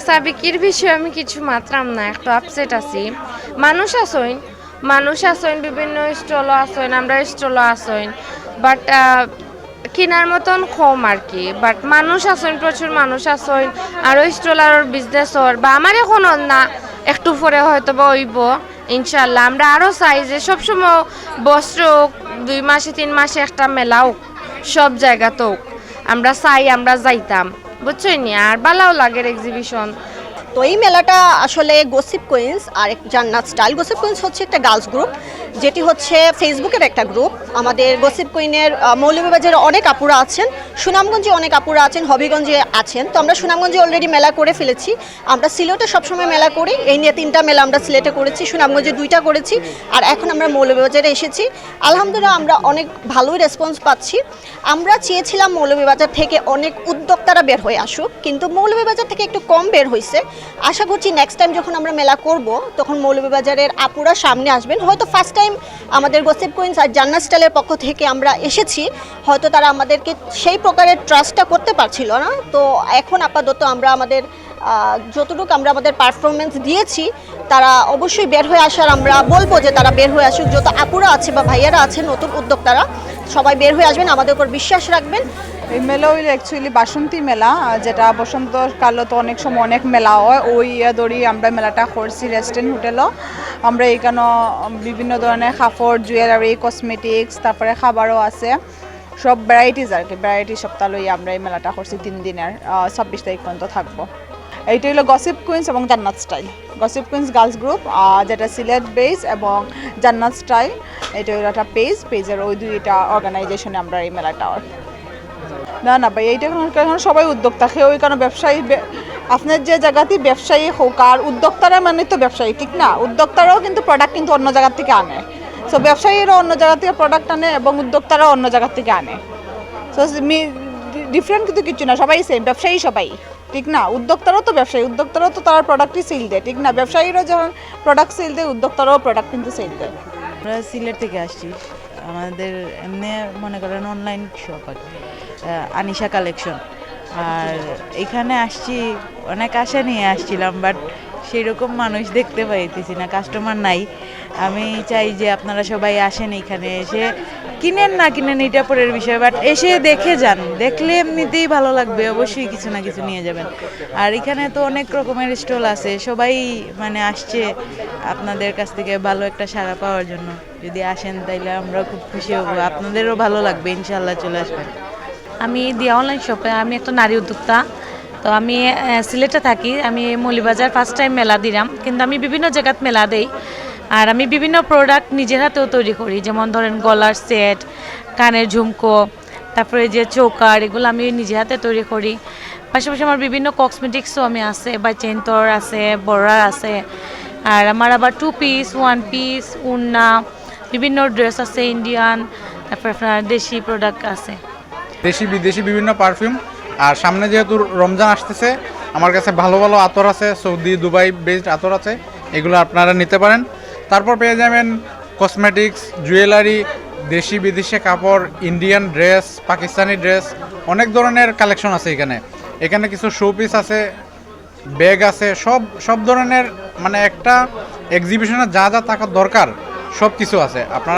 সাবিকির বিষয়ে আমি কিছু মাত্রাম না একটু আপসেট আছি মানুষ আসইন মানুষ আসইন বিভিন্ন স্টল আসইন আমরা স্টল আসইন বাট কিনার মতন কম আর কি বাট মানুষ আসইন প্রচুর মানুষ আসইন আরও স্টল আর বিজনেসর বা আমার এখন না একটু পরে হয়তো বা হইব ইনশাল্লাহ আমরা আরও চাই যে সবসময় বস্ত্র দুই মাসে তিন মাসে একটা মেলা হোক সব জায়গাতে হোক আমরা চাই আমরা যাইতাম বুঝছই নি? আর বালাও লাগের এক্সিবিশন তো এই মেলাটা আসলে গোসিপ কুইন্স আর জান্নাত স্টাইল গোসিপ কুইন্স হচ্ছে একটা গার্লস গ্রুপ যেটি হচ্ছে ফেসবুকের একটা গ্রুপ আমাদের গোসিপ কুইনের মৌলভীবাজারে অনেক আপুরা আছেন। সুনামগঞ্জে অনেক আপুরা আছেন, হবিগঞ্জে আছেন। তো আমরা সুনামগঞ্জে অলরেডি মেলা করে ফেলেছি। আমরা সিলেটে সবসময় মেলা করি। এই নিয়ে তিনটা মেলা আমরা সিলেটে করেছি, সুনামগঞ্জে দুইটা করেছি, আর এখন আমরা মৌলভীবাজারে এসেছি। আলহামদুলিল্লাহ, আমরা অনেক ভালোই রেসপন্স পাচ্ছি। আমরা চেয়েছিলাম মৌলভীবাজার থেকে অনেক উদ্যোক্তারা বের হয়ে আসুক, কিন্তু মৌলভীবাজার থেকে একটু কম বের হয়েছে আশা করছি নেক্সট টাইম যখন আমরা মেলা করব, তখন মৌলভীবাজারের আপুরা সামনে আসবেন। হয়তো ফার্স্ট টাইম আমাদের গোসিপ কুইন্স আর জান্নাত স্টাইলের পক্ষ থেকে আমরা এসেছি। হয়তো তারা আমাদেরকে সেই প্রকারের ট্রাস্টটা করতে পারছিল না। তো এখন আপাতত আমরা আমাদের যতটুকু আমরা আমাদের পারফরমেন্স দিয়েছি, তারা অবশ্যই বের হয়ে আসার আমরা বলব যে তারা বের হয়ে আসুক। যত আপুরা আছে বা ভাইয়ারা আছে নতুন উদ্যোক্তারা, সবাই বের হয়ে আসবেন। আমাদের উপর বিশ্বাস রাখবেন। এই মেলা হইলে অ্যাকচুয়ালি বাসন্তী মেলা যেটা বসন্ত কালো তো অনেক সময় অনেক মেলা হয়, ওই ইয়া ধরি আমরা মেলাটা করছি রেস্টুরেন্ট হোটেলও। আমরা এখানে বিভিন্ন ধরনের কাপড় জুয়েলারি কসমেটিক্স তারপরে খাবারও আছে। সব ভ্যারাইটিস আর কি ভ্যারাইটি সপ্তাহ লই আমরা এই মেলাটা করছি, তিন দিনের ছাব্বিশ তারিখ পর্যন্ত থাকব। এইটা হলো গসিপ কুইন্স এবং Jannat style gossip queens girls group যেটা সিলেট বেস এবং জান্নাত স্টাইল এটা হলো একটা পেজ পেজের ওই দুইটা অর্গানাইজেশনে আমরা এই মেলাটা না না, ভাই, এইটা কারণ সবাই উদ্যোক্তা। কেউ কারণ ব্যবসায়ী আপনার যে জায়গাতেই ব্যবসায়ী হোক, আর উদ্যোক্তারা মানে তো ব্যবসায়ী, ঠিক না? উদ্যোক্তারাও কিন্তু প্রোডাক্ট কিন্তু অন্য জায়গার থেকে আনে। সো ব্যবসায়ীরাও অন্য জায়গা থেকে প্রোডাক্ট আনে এবং উদ্যোক্তারাও অন্য জায়গার থেকে আনে। সো ডিফারেন্ট কিন্তু কিছু না, সবাই সেম ব্যবসায়ী সবাই, ঠিক না? উদ্যোক্তারাও তো ব্যবসায়ী, উদ্যোক্তারাও তো তারা প্রোডাক্টই সেল দেয়, ঠিক না? ব্যবসায়ীরা যখন প্রোডাক্ট সেল দেয়, উদ্যোক্তারাও প্রোডাক্ট কিন্তু সেল দেয়। আমরা সিলেট থেকে আসছি। আমাদের এমনি মনে করেন অনলাইন শপ আর। আনিশা কালেকশন আর এখানে আসছি, অনেক আশা নিয়ে আসছিলাম বাট সেই রকম মানুষ দেখতে পাইতেছি না কাস্টমার নাই। আমি চাই যে আপনারা সবাই আসেন এখানে এসে। কিনেন না কিনেন এটা পরের বিষয় বাট এসে দেখে যান। দেখলে এমনিতেই ভালো লাগবে, অবশ্যই কিছু না কিছু নিয়ে যাবেন। আর এখানে তো অনেক রকমের স্টল আছে, সবাই মানে আসছে আপনাদের কাছ থেকে ভালো একটা সাড়া পাওয়ার জন্য। যদি আসেন তাইলে আমরা খুব খুশি হব, আপনাদেরও ভালো লাগবে ইনশাল্লাহ চলে আসবেন। আমি দিয়া অনলাইন শপে আমি একটা নারী উদ্যোক্তা। তো আমি সিলেটে থাকি। আমি মৌলিবাজার ফার্স্ট টাইম মেলা দিলাম, কিন্তু আমি বিভিন্ন জায়গাত মেলা দেই। আর আমি বিভিন্ন প্রোডাক্ট নিজের হাতেও তৈরি করি, যেমন ধরেন গলার সেট কানের ঝুমকো, তারপরে যে চৌকার, এগুলো আমি নিজের হাতে তৈরি করি। পাশাপাশি আমার বিভিন্ন কসমেটিক্সও আমি আছে বা চেন্তর আছে, বড়ার আছে। আর আমার আবার টু পিস ওয়ান পিস উন্না, বিভিন্ন ড্রেস আছে ইন্ডিয়ান তারপরে আপনার দেশি প্রোডাক্ট আছে। দেশি, বিদেশি বিভিন্ন পারফিউম আর সামনে যেহেতু রমজান আসতেছে, আমার কাছে ভালো ভালো আতর আছে, সৌদি, দুবাই বেসড আতর আছে, এগুলো আপনারা নিতে পারেন। তারপর পেয়ে যাবেন কসমেটিক্স জুয়েলারি দেশি বিদেশি কাপড় ইন্ডিয়ান ড্রেস পাকিস্তানি ড্রেস অনেক ধরনের কালেকশন আছে এখানে। এখানে কিছু শো পিস আছে ব্যাগ আছে, সব সব ধরনের মানে একটা এক্সিবিশনে যা যা থাকার দরকার সব কিছু আছে। আপনারা